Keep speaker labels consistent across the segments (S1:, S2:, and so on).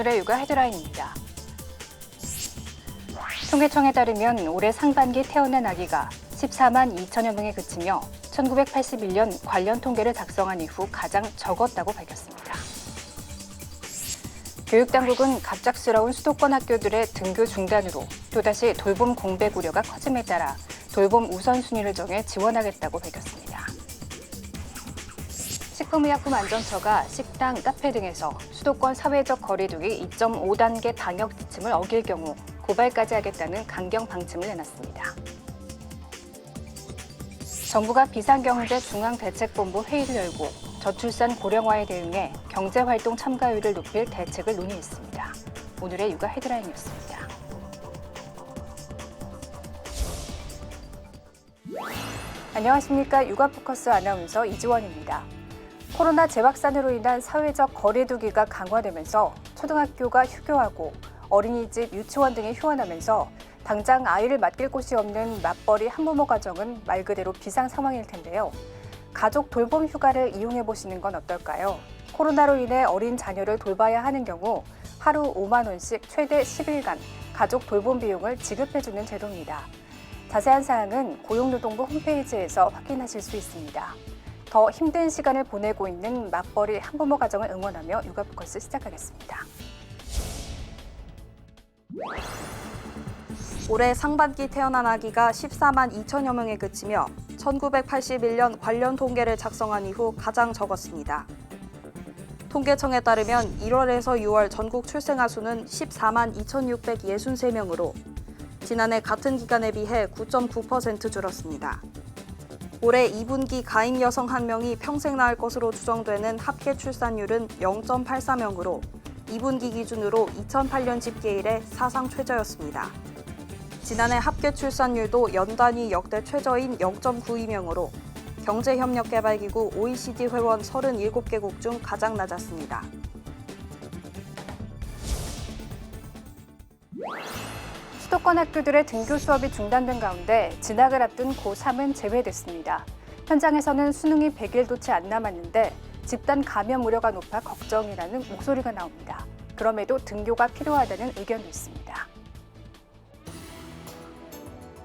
S1: 오늘의 육아 헤드라인입니다. 통계청에 따르면 올해 상반기 태어난 아기가 14만 2천여 명에 그치며 1981년 관련 통계를 작성한 이후 가장 적었다고 밝혔습니다. 교육당국은 갑작스러운 수도권 학교들의 등교 중단으로 또다시 돌봄 공백 우려가 커짐에 따라 돌봄 우선순위를 정해 지원하겠다고 밝혔습니다. 식품의약품안전처가 식당, 카페 등에서 수도권 사회적 거리두기 2.5단계 방역 지침을 어길 경우 고발까지 하겠다는 강경 방침을 내놨습니다. 정부가 비상경제 중앙대책본부 회의를 열고 저출산 고령화에 대응해 경제활동 참가율을 높일 대책을 논의했습니다. 오늘의 육아 헤드라인이었습니다. 안녕하십니까. 육아 포커스 아나운서 이지원입니다. 코로나 재확산으로 인한 사회적 거리두기가 강화되면서 초등학교가 휴교하고 어린이집, 유치원 등이 휴원하면서 당장 아이를 맡길 곳이 없는 맞벌이 한부모 가정은 말 그대로 비상 상황일 텐데요. 가족 돌봄 휴가를 이용해 보시는 건 어떨까요? 코로나로 인해 어린 자녀를 돌봐야 하는 경우 하루 5만 원씩 최대 10일간 가족 돌봄 비용을 지급해 주는 제도입니다. 자세한 사항은 고용노동부 홈페이지에서 확인하실 수 있습니다. 더 힘든 시간을 보내고 있는 맞벌이 한부모 가정을 응원하며 육아 포커스 시작하겠습니다.
S2: 올해 상반기 태어난 아기가 14만 2천여 명에 그치며 1981년 관련 통계를 작성한 이후 가장 적었습니다. 통계청에 따르면 1월에서 6월 전국 출생아 수는 14만 2,663명으로 지난해 같은 기간에 비해 9.9% 줄었습니다. 올해 2분기 가임 여성 1명이 평생 낳을 것으로 추정되는 합계 출산율은 0.84명으로 2분기 기준으로 2008년 집계 이래 사상 최저였습니다. 지난해 합계 출산율도 연단위 역대 최저인 0.92명으로 경제협력개발기구 OECD 회원 37개국 중 가장 낮았습니다.
S1: 수도권 학교들의 등교 수업이 중단된 가운데 진학을 앞둔 고3은 제외됐습니다. 현장에서는 수능이 100일도 채 안 남았는데 집단 감염 우려가 높아 걱정이라는 목소리가 나옵니다. 그럼에도 등교가 필요하다는 의견도 있습니다.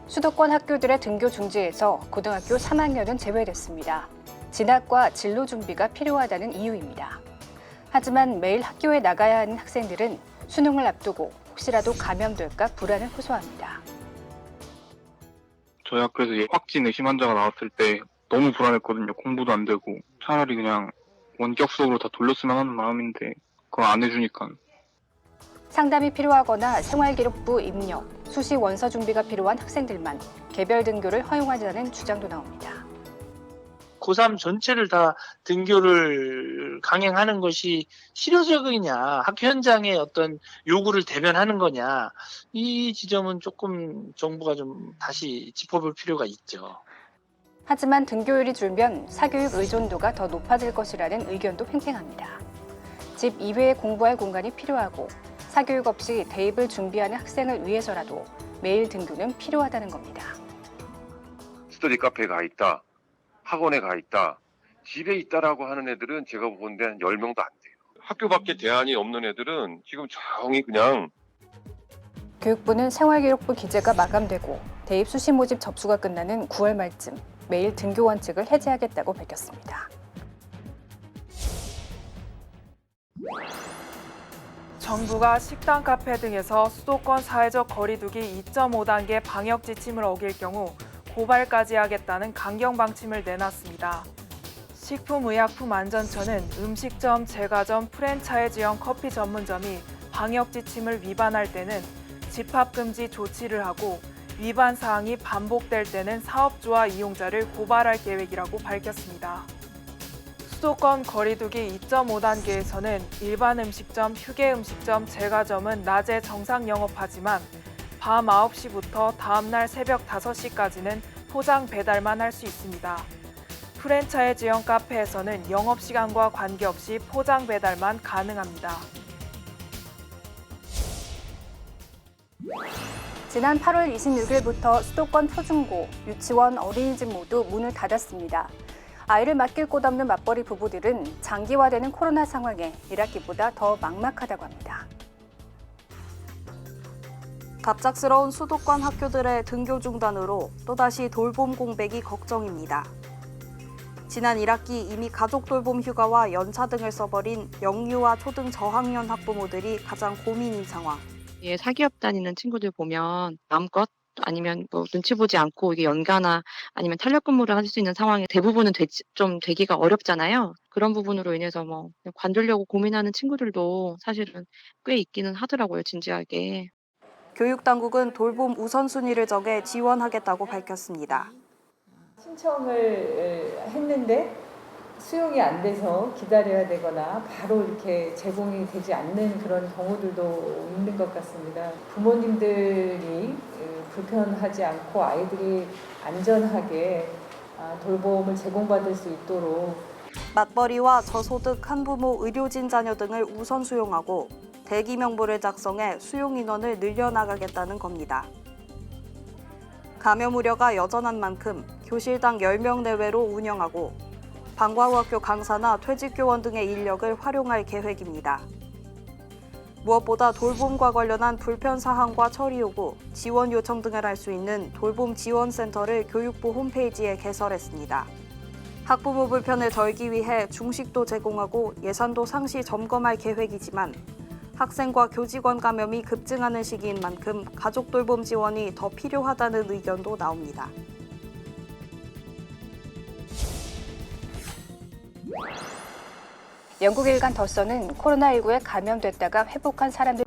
S1: 수도권 학교들의 등교 중지에서 고등학교 3학년은 제외됐습니다. 진학과 진로 준비가 필요하다는 이유입니다. 하지만 매일 학교에 나가야 하는 학생들은 수능을 앞두고 혹시라도 감염될까 불안을 호소합니다.
S3: 저희 학교에서 이 확진 의심 환자가 나왔을 때 너무 불안했거든요. 공부도 안 되고 차라리 그냥 원격 수업으로 다 돌렸으면 하는 마음인데 그걸 안 해주니까
S1: 상담이 필요하거나 생활기록부 입력, 수시 원서 준비가 필요한 학생들만 개별 등교를 허용하자는 주장도 나옵니다.
S4: 고3 전체를 다 등교를 강행하는 것이 실효적이냐, 학교 현장의 어떤 요구를 대변하는 거냐, 이 지점은 조금 정부가 좀 다시 짚어볼 필요가 있죠.
S1: 하지만 등교율이 줄면 사교육 의존도가 더 높아질 것이라는 의견도 팽팽합니다. 집 이외에 공부할 공간이 필요하고 사교육 없이 대입을 준비하는 학생을 위해서라도 매일 등교는 필요하다는 겁니다.
S5: 스터디 카페에 가 있다, 학원에 가 있다, 집에 있다라고 하는 애들은 제가 보건데 한 10명도 안 돼요. 학교 밖에 대안이 없는 애들은 지금 조용히 그냥
S1: 교육부는 생활기록부 기재가 마감되고 대입 수시 모집 접수가 끝나는 9월 말쯤 매일 등교 원칙을 해제하겠다고 밝혔습니다.
S6: 정부가 식당, 카페 등에서 수도권 사회적 거리두기 2.5단계 방역 지침을 어길 경우 고발까지 하겠다는 강경 방침을 내놨습니다. 식품의약품안전처는 음식점, 제과점, 프랜차이즈형 커피 전문점이 방역 지침을 위반할 때는 집합 금지 조치를 하고 위반 사항이 반복될 때는 사업주와 이용자를 고발할 계획이라고 밝혔습니다. 수도권 거리두기 2.5단계에서는 일반 음식점, 휴게 음식점, 제과점은 낮에 정상 영업하지만 밤 9시부터 다음날 새벽 5시까지는 포장 배달만 할 수 있습니다. 프랜차이즈형 카페에서는 영업시간과 관계없이 포장 배달만 가능합니다.
S1: 지난 8월 26일부터 수도권 초중고, 유치원, 어린이집 모두 문을 닫았습니다. 아이를 맡길 곳 없는 맞벌이 부부들은 장기화되는 코로나 상황에 1학기보다 더 막막하다고 합니다.
S2: 갑작스러운 수도권 학교들의 등교 중단으로 또다시 돌봄 공백이 걱정입니다. 지난 1학기 이미 가족 돌봄 휴가와 연차 등을 써버린 영유아 초등 저학년 학부모들이 가장 고민인 상황.
S7: 예, 사기업 다니는 친구들 보면 마음껏 아니면 뭐 눈치 보지 않고 이게 연가나 아니면 탄력 근무를 할 수 있는 상황이 대부분은 되, 좀 되기가 어렵잖아요. 그런 부분으로 인해서 뭐 그냥 관두려고 고민하는 친구들도 사실은 꽤 있기는 하더라고요, 진지하게.
S2: 교육당국은 돌봄 우선순위를 정해 지원하겠다고 밝혔습니다.
S8: 신청을 했는데 수용이 안 돼서 기다려야 되거나 바로 이렇게 제공이 되지 않는 그런 경우들도 있는 것 같습니다. 부모님들이 불편하지 않고 아이들이 안전하게 아, 돌봄을 제공받을 수 있도록
S2: 맞벌이와 저소득 한부모 의료진 자녀 등을 우선 수용하고 대기 명부를 작성해 수용 인원을 늘려나가겠다는 겁니다. 감염 우려가 여전한 만큼 교실당 10명 내외로 운영하고 방과후 학교 강사나 퇴직교원 등의 인력을 활용할 계획입니다. 무엇보다 돌봄과 관련한 불편 사항과 처리 요구, 지원 요청 등을 할 수 있는 돌봄 지원센터를 교육부 홈페이지에 개설했습니다. 학부모 불편을 덜기 위해 중식도 제공하고 예산도 상시 점검할 계획이지만 학생과 교직원 감염이 급증하는 시기인 만큼 가족 돌봄 지원이 더 필요하다는 의견도 나옵니다.
S1: 영국 일간 더서는 코로나19에 감염됐다가 회복한 사람들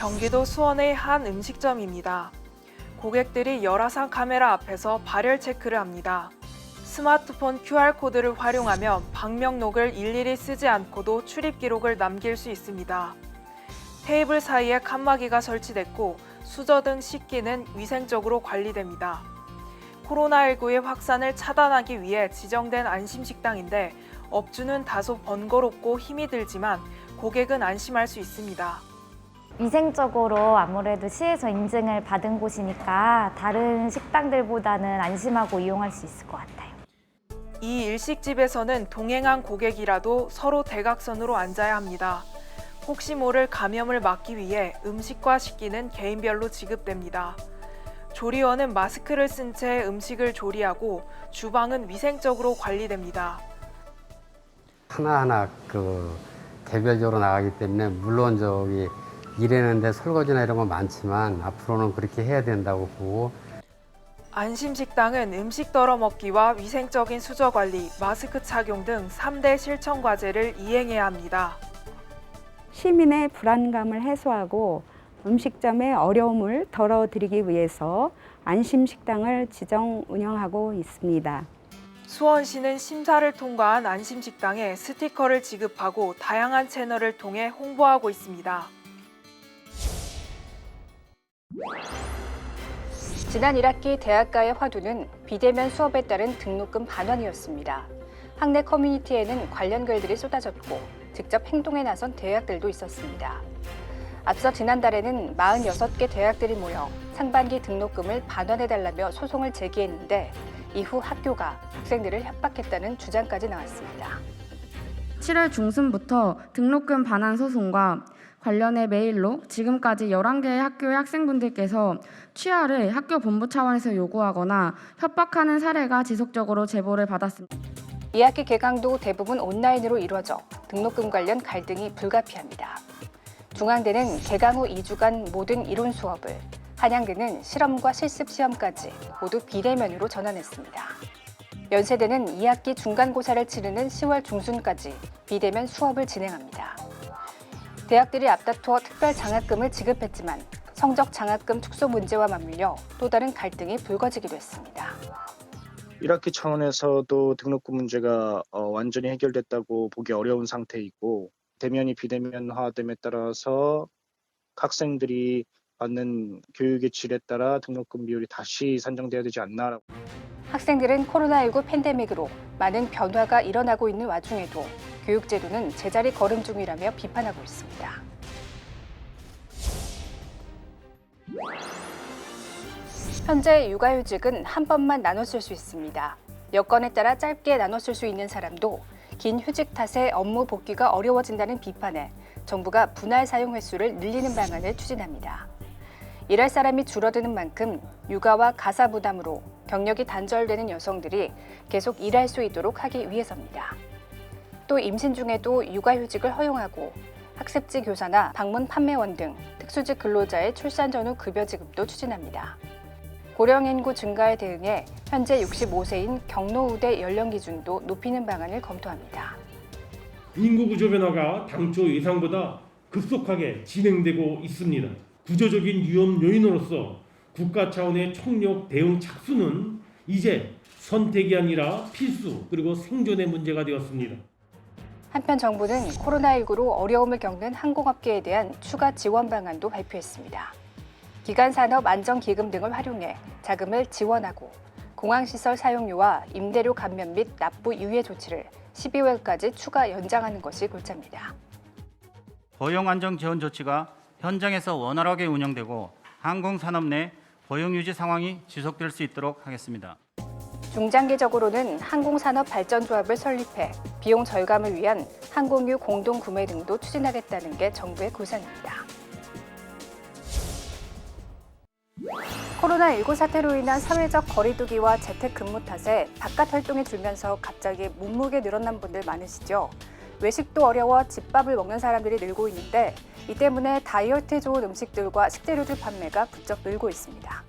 S6: 경기도 수원의 한 음식점입니다. 고객들이 열화상 카메라 앞에서 발열 체크를 합니다. 스마트폰 QR코드를 활용하면 방명록을 일일이 쓰지 않고도 출입 기록을 남길 수 있습니다. 테이블 사이에 칸막이가 설치됐고 수저 등 식기는 위생적으로 관리됩니다. 코로나19의 확산을 차단하기 위해 지정된 안심식당인데 업주는 다소 번거롭고 힘이 들지만 고객은 안심할 수 있습니다.
S9: 위생적으로 아무래도 시에서 인증을 받은 곳이니까 다른 식당들보다는 안심하고 이용할 수 있을 것 같아요.
S6: 이 일식집에서는 동행한 고객이라도 서로 대각선으로 앉아야 합니다. 혹시 모를 감염을 막기 위해 음식과 식기는 개인별로 지급됩니다. 조리원은 마스크를 쓴 채 음식을 조리하고 주방은 위생적으로 관리됩니다.
S10: 하나하나 그 개별적으로 나가기 때문에 물론 저기 일하는데 설거지나 이런 건 많지만 앞으로는 그렇게 해야 된다고 보고
S6: 안심식당은 음식 덜어 먹기와 위생적인 수저 관리, 마스크 착용 등 3대 실천 과제를 이행해야 합니다.
S11: 시민의 불안감을 해소하고 음식점의 어려움을 덜어드리기 위해서 안심식당을 지정 운영하고 있습니다.
S6: 수원시는 심사를 통과한 안심식당에 스티커를 지급하고 다양한 채널을 통해 홍보하고 있습니다.
S1: 지난 1학기 대학가의 화두는 비대면 수업에 따른 등록금 반환이었습니다. 학내 커뮤니티에는 관련 글들이 쏟아졌고 직접 행동에 나선 대학들도 있었습니다. 앞서 지난달에는 46개 대학들이 모여 상반기 등록금을 반환해달라며 소송을 제기했는데 이후 학교가 학생들을 협박했다는 주장까지 나왔습니다.
S12: 7월 중순부터 등록금 반환 소송과 관련해 메일로 지금까지 11개의 학교의 학생분들께서 취하를 학교 본부 차원에서 요구하거나 협박하는 사례가 지속적으로 제보를 받았습니다.
S1: 2학기 개강도 대부분 온라인으로 이루어져 등록금 관련 갈등이 불가피합니다. 중앙대는 개강 후 2주간 모든 이론 수업을, 한양대는 실험과 실습 시험까지 모두 비대면으로 전환했습니다. 연세대는 2학기 중간고사를 치르는 10월 중순까지 비대면 수업을 진행합니다. 대학들이 앞다투어 특별 장학금을 지급했지만 성적 장학금 축소 문제와 맞물려 또 다른 갈등이 불거지기도 했습니다.
S13: 1학기 차원에서도 등록금 문제가 어, 완전히 해결됐다고 보기 어려운 상태이고 대면이 비대면화됨에 따라서 학생들이 받는 교육의 질에 따라 등록금 비율이 다시 산정돼야 되지 않나라고
S1: 학생들은 코로나19 팬데믹으로 많은 변화가 일어나고 있는 와중에도 교육제도는 제자리 걸음 중이라며 비판하고 있습니다. 현재 육아휴직은 한 번만 나눠 쓸 수 있습니다. 여건에 따라 짧게 나눠 쓸 수 있는 사람도 긴 휴직 탓에 업무 복귀가 어려워진다는 비판에 정부가 분할 사용 횟수를 늘리는 방안을 추진합니다. 일할 사람이 줄어드는 만큼 육아와 가사 부담으로 경력이 단절되는 여성들이 계속 일할 수 있도록 하기 위해서입니다. 또 임신 중에도 육아휴직을 허용하고 학습지 교사나 방문 판매원 등 특수직 근로자의 출산 전후 급여 지급도 추진합니다. 고령 인구 증가에 대응해 현재 65세인 경로우대 연령 기준도 높이는 방안을 검토합니다.
S14: 인구 구조 변화가 당초 예상보다 급속하게 진행되고 있습니다. 구조적인 위험 요인으로서 국가 차원의 총력 대응 착수는 이제 선택이 아니라 필수 그리고 생존의 문제가 되었습니다.
S1: 한편 정부는 코로나19로 어려움을 겪는 항공업계에 대한 추가 지원 방안도 발표했습니다. 기간 산업 안정 기금 등을 활용해 자금을 지원하고 공항 시설 사용료와 임대료 감면 및 납부 유예 조치를 12월까지 추가 연장하는 것이 골자입니다.
S15: 고용 안정 지원 조치가 현장에서 원활하게 운영되고 항공 산업 내 고용 유지 상황이 지속될 수 있도록 하겠습니다.
S1: 중장기적으로는 항공산업 발전조합을 설립해 비용 절감을 위한 항공유 공동 구매 등도 추진하겠다는 게 정부의 구상입니다. 코로나19 사태로 인한 사회적 거리두기와 재택근무 탓에 바깥 활동이 줄면서 갑자기 몸무게 늘어난 분들 많으시죠? 외식도 어려워 집밥을 먹는 사람들이 늘고 있는데 이 때문에 다이어트에 좋은 음식들과 식재료들 판매가 부쩍 늘고 있습니다.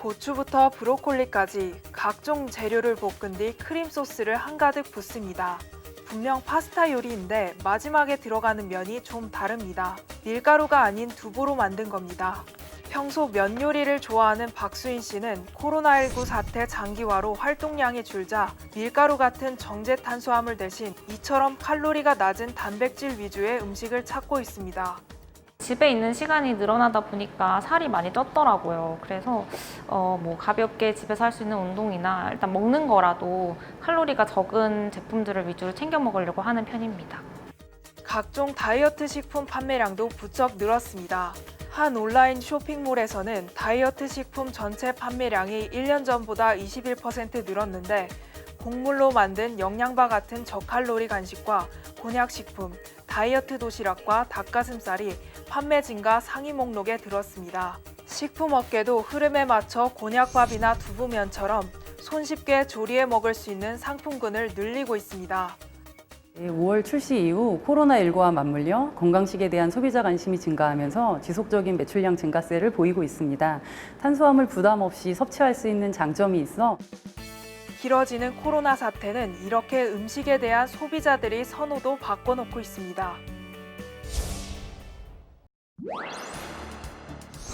S6: 고추부터 브로콜리까지 각종 재료를 볶은 뒤 크림 소스를 한가득 붓습니다. 분명 파스타 요리인데 마지막에 들어가는 면이 좀 다릅니다. 밀가루가 아닌 두부로 만든 겁니다. 평소 면 요리를 좋아하는 박수인 씨는 코로나19 사태 장기화로 활동량이 줄자 밀가루 같은 정제 탄수화물 대신 이처럼 칼로리가 낮은 단백질 위주의 음식을 찾고 있습니다.
S16: 집에 있는 시간이 늘어나다 보니까 살이 많이 쪘더라고요. 그래서 어, 뭐 가볍게 집에서 할 수 있는 운동이나 일단 먹는 거라도 칼로리가 적은 제품들을 위주로 챙겨 먹으려고 하는 편입니다.
S6: 각종 다이어트 식품 판매량도 부쩍 늘었습니다. 한 온라인 쇼핑몰에서는 다이어트 식품 전체 판매량이 1년 전보다 21% 늘었는데 곡물로 만든 영양바 같은 저칼로리 간식과 곤약식품, 다이어트 도시락과 닭가슴살이 판매 증가 상위 목록에 들었습니다. 식품업계도 흐름에 맞춰 곤약밥이나 두부면처럼 손쉽게 조리해 먹을 수 있는 상품군을 늘리고 있습니다.
S17: 5월 출시 이후 코로나19와 맞물려 건강식에 대한 소비자 관심이 증가하면서 지속적인 매출량 증가세를 보이고 있습니다. 탄수화물 부담 없이 섭취할 수 있는 장점이 있어
S6: 길어지는 코로나 사태는 이렇게 음식에 대한 소비자들의 선호도 바꿔놓고 있습니다.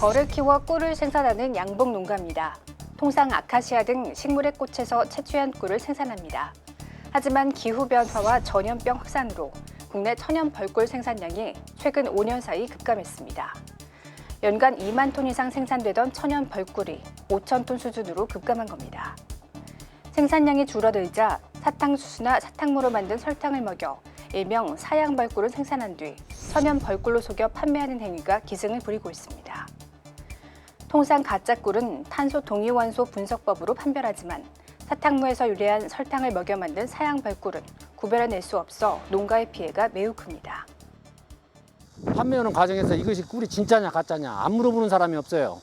S1: 벌을 키워 꿀을 생산하는 양봉 농가입니다. 통상 아카시아 등 식물의 꽃에서 채취한 꿀을 생산합니다. 하지만 기후 변화와 전염병 확산으로 국내 천연 벌꿀 생산량이 최근 5년 사이 급감했습니다. 연간 2만 톤 이상 생산되던 천연 벌꿀이 5천 톤 수준으로 급감한 겁니다. 생산량이 줄어들자 사탕수수나 사탕무로 만든 설탕을 먹여 일명 사양 벌꿀을 생산한 뒤 천연 벌꿀로 속여 판매하는 행위가 기승을 부리고 있습니다. 통상 가짜 꿀은 탄소 동위원소 분석법으로 판별하지만 사탕무에서 유래한 설탕을 먹여 만든 사양벌꿀은 구별해낼 수 없어 농가의 피해가 매우 큽니다.
S18: 판매하는 과정에서 이것이 꿀이 진짜냐 가짜냐 안 물어보는 사람이 없어요.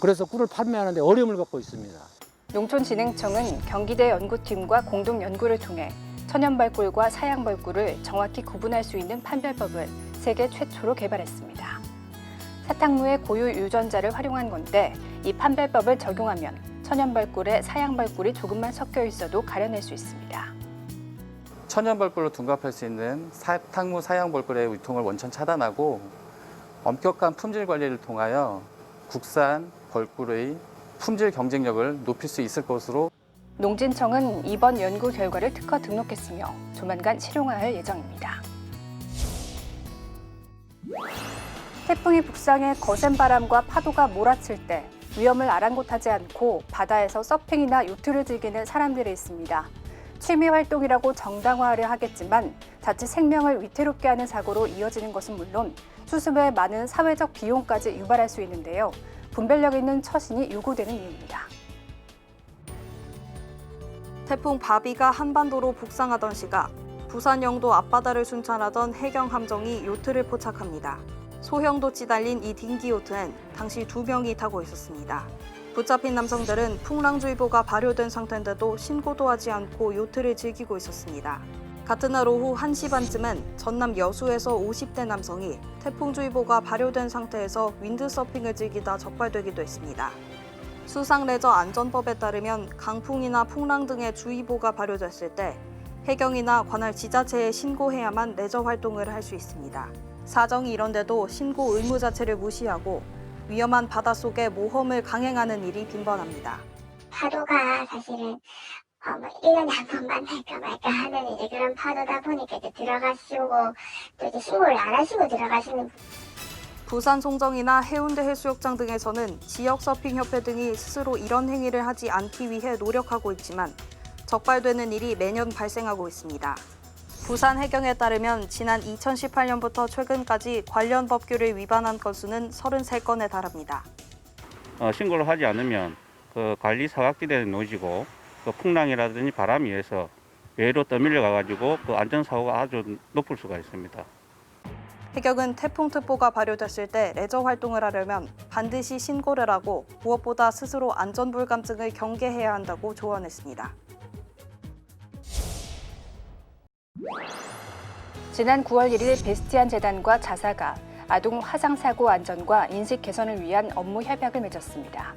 S18: 그래서 꿀을 판매하는데 어려움을 겪고 있습니다.
S1: 농촌진흥청은 경기대 연구팀과 공동 연구를 통해 천연벌꿀과 사양벌꿀을 정확히 구분할 수 있는 판별법을 세계 최초로 개발했습니다. 사탕무의 고유 유전자를 활용한 건데 이 판별법을 적용하면 천연벌꿀에 사양벌꿀이 조금만 섞여 있어도 가려낼 수 있습니다.
S19: 천연벌꿀로 둔갑할 수 있는 사 탕무 사양벌꿀의 유통을 원천 차단하고 엄격한 품질 관리를 통하여 국산 벌꿀의 품질 경쟁력을 높일 수 있을 것으로
S1: 농진청은 이번 연구 결과를 특허 등록했으며 조만간 실용화할 예정입니다. 태풍이 북상해 거센 바람과 파도가 몰아칠 때 위험을 아랑곳하지 않고 바다에서 서핑이나 요트를 즐기는 사람들이 있습니다. 취미 활동이라고 정당화하려 하겠지만 자칫 생명을 위태롭게 하는 사고로 이어지는 것은 물론 수습에 많은 사회적 비용까지 유발할 수 있는데요. 분별력 있는 처신이 요구되는 이유입니다.
S2: 태풍 바비가 한반도로 북상하던 시각 부산 영도 앞바다를 순찰하던 해경 함정이 요트를 포착합니다. 소형도치 달린 이 딩기 요트엔 당시 두 명이 타고 있었습니다. 붙잡힌 남성들은 풍랑주의보가 발효된 상태인데도 신고도 하지 않고 요트를 즐기고 있었습니다. 같은 날 오후 1시 반쯤엔 전남 여수에서 50대 남성이 태풍주의보가 발효된 상태에서 윈드서핑을 즐기다 적발되기도 했습니다. 수상레저 안전법에 따르면 강풍이나 풍랑 등의 주의보가 발효됐을 때 해경이나 관할 지자체에 신고해야만 레저 활동을 할 수 있습니다. 사정이 이런데도 신고 의무 자체를 무시하고 위험한 바닷속에 모험을 강행하는 일이 빈번합니다.
S20: 파도가 사실은 어, 뭐 1년에 한 번만 할까 말까 하는 이제 그런 파도다 보니까 이제 들어가시고 또 이제 신고를 안 하시고 들어가시는
S2: 부산 송정이나 해운대 해수욕장 등에서는 지역 서핑 협회 등이 스스로 이런 행위를 하지 않기 위해 노력하고 있지만 적발되는 일이 매년 발생하고 있습니다. 부산 해경에 따르면 지난 2018년부터 최근까지 관련 법규를 위반한 건수는 33건에 달합니다.
S21: 어, 신고를 하지 않으면 그 관리 사각지대에 놓이고 그 풍랑이라든지 바람에 의해서 외로 떠밀려 가가지고 그 안전사고가 아주 높을 수가 있습니다.
S2: 해경은 태풍특보가 발효됐을 때 레저 활동을 하려면 반드시 신고를 하고 무엇보다 스스로 안전불감증을 경계해야 한다고 조언했습니다.
S1: 지난 9월 1일 베스티안 재단과 자사가 아동 화상 사고 안전과 인식 개선을 위한 업무 협약을 맺었습니다.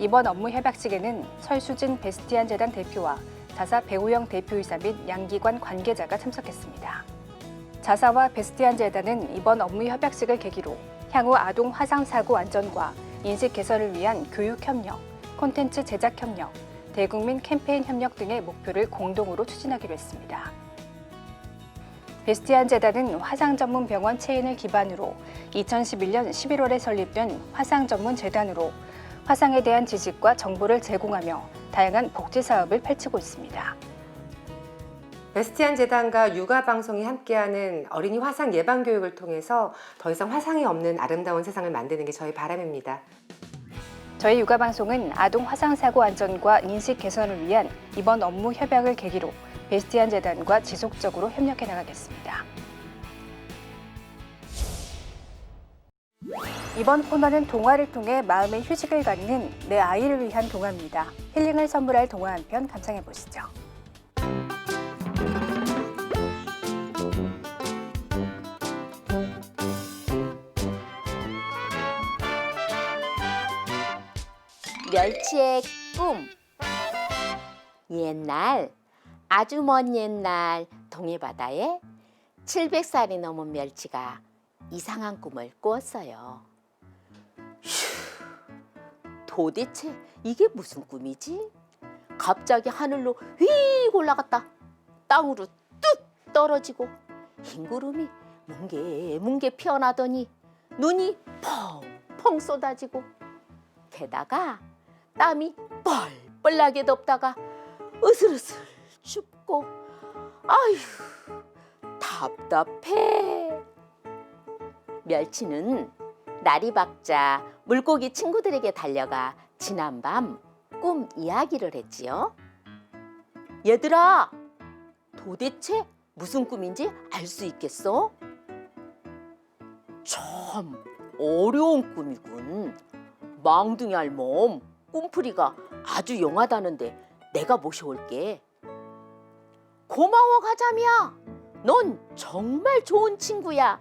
S1: 이번 업무 협약식에는 설수진 베스티안 재단 대표와 자사 배우영 대표이사 및 양기관 관계자가 참석했습니다. 자사와 베스티안 재단은 이번 업무 협약식을 계기로 향후 아동 화상 사고 안전과 인식 개선을 위한 교육 협력, 콘텐츠 제작 협력, 대국민 캠페인 협력 등의 목표를 공동으로 추진하기로 했습니다. 베스티안 재단은 화상 전문 병원 체인을 기반으로 2011년 11월에 설립된 화상 전문 재단으로 화상에 대한 지식과 정보를 제공하며 다양한 복지 사업을 펼치고 있습니다.
S22: 베스티안 재단과 육아 방송이 함께하는 어린이 화상 예방 교육을 통해서 더 이상 화상이 없는 아름다운 세상을 만드는 게 저희 바람입니다.
S1: 저희 육아 방송은 아동 화상 사고 안전과 인식 개선을 위한 이번 업무 협약을 계기로 베스티안 재단과 지속적으로 협력해 나가겠습니다. 이번 코너는 동화를 통해 마음의 휴식을 갖는 내 아이를 위한 동화입니다. 힐링을 선물할 동화 한 편 감상해 보시죠.
S23: 멸치의 꿈. 옛날, 아주 먼 옛날 동해바다에 700살이 넘은 멸치가 이상한 꿈을 꾸었어요. 휴, 도대체 이게 무슨 꿈이지? 갑자기 하늘로 휙 올라갔다 땅으로 뚝 떨어지고 흰 구름이 뭉게뭉게 피어나더니 눈이 펑펑 쏟아지고 게다가 땀이 뻘뻘나게 덥다가 으슬으슬 춥고 아휴 답답해. 멸치는 날이 밝자 물고기 친구들에게 달려가 지난밤 꿈 이야기를 했지요. 얘들아, 도대체 무슨 꿈인지 알 수 있겠어? 참 어려운 꿈이군. 망둥이 할멈, 꿈풀이가 아주 용하다는데 내가 모셔올게. 고마워 가자미야. 넌 정말 좋은 친구야.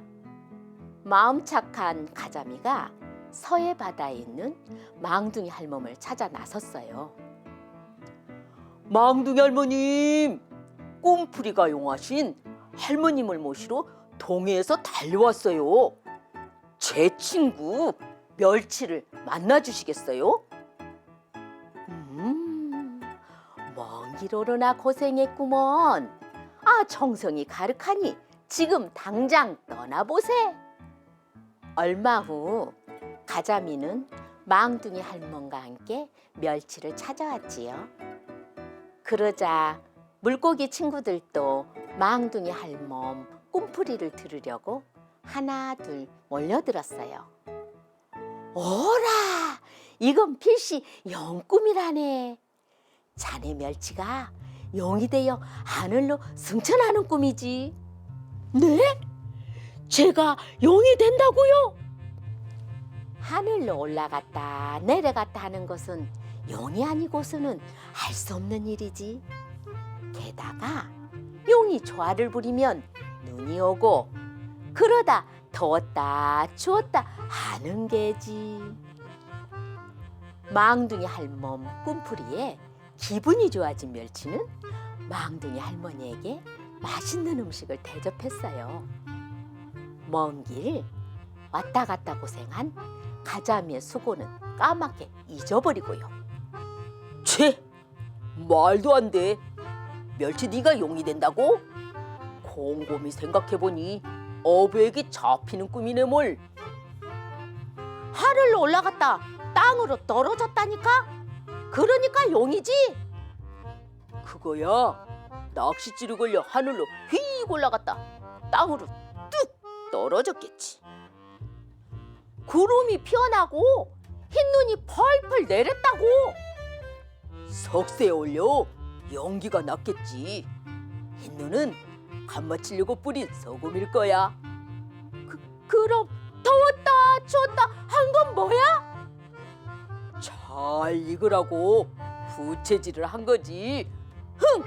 S23: 마음 착한 가자미가 서해 바다에 있는 망둥이 할멈을 찾아 나섰어요. 망둥이 할머님, 꿈풀이가 용하신 할머님을 모시러 동해에서 달려왔어요. 제 친구 멸치를 만나 주시겠어요? 오르나 고생했구먼. 아, 정성이 가득하니 지금 당장 떠나보세. 얼마 후 가자미는 망둥이 할멈과 함께 멸치를 찾아왔지요. 그러자 물고기 친구들도 망둥이 할멈 꿈풀이를 들으려고 하나 둘 몰려들었어요. 오라, 이건 필시 영꿈이라네. 자네 멸치가 용이 되어 하늘로 승천하는 꿈이지. 네? 제가 용이 된다고요? 하늘로 올라갔다 내려갔다 하는 것은 용이 아니고서는 할 수 없는 일이지. 게다가 용이 조화를 부리면 눈이 오고 그러다 더웠다 추웠다 하는 게지. 망둥이 할멈 꿈풀이에 기분이 좋아진 멸치는 망둥이 할머니에게 맛있는 음식을 대접했어요. 먼 길 왔다 갔다 고생한 가자미의 수고는 까맣게 잊어버리고요. 채! 말도 안 돼. 멸치 네가 용이 된다고? 곰곰이 생각해보니 어부에게 잡히는 꿈이네 뭘. 하늘로 올라갔다 땅으로 떨어졌다니까? 그러니까 용이지? 그거야 낚싯줄이 걸려 하늘로 휙 올라갔다 땅으로 뚝 떨어졌겠지. 구름이 피어나고 흰눈이 펄펄 내렸다고. 석쇠에 올려 연기가 났겠지. 흰눈은 간 맞추려고 뿌린 소금일 거야. 그, 그럼 더웠다 추웠다 한 건 뭐야? 잘 익으라고 부채질을 한 거지. 흥!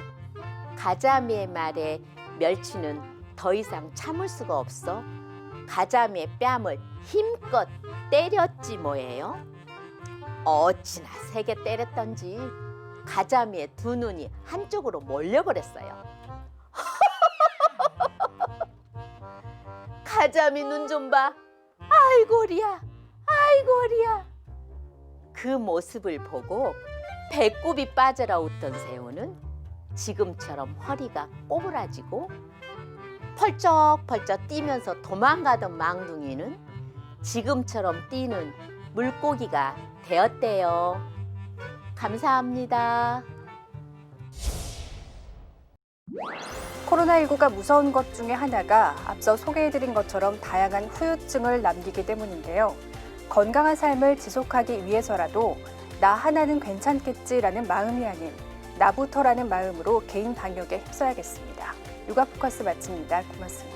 S23: 가자미의 말에 멸치는 더 이상 참을 수가 없어 가자미의 뺨을 힘껏 때렸지 뭐예요. 어찌나 세게 때렸던지 가자미의 두 눈이 한쪽으로 몰려버렸어요. 가자미 눈 좀 봐. 아이고리야, 아이고리야. 그 모습을 보고 배꼽이 빠져라 웃던 새우는 지금처럼 허리가 꼬부라지고 펄쩍펄쩍 뛰면서 도망가던 망둥이는 지금처럼 뛰는 물고기가 되었대요. 감사합니다.
S1: 코로나19가 무서운 것 중에 하나가 앞서 소개해드린 것처럼 다양한 후유증을 남기기 때문인데요. 건강한 삶을 지속하기 위해서라도 나 하나는 괜찮겠지라는 마음이 아닌 나부터라는 마음으로 개인 방역에 힘써야겠습니다. 육아 포커스 마칩니다. 고맙습니다.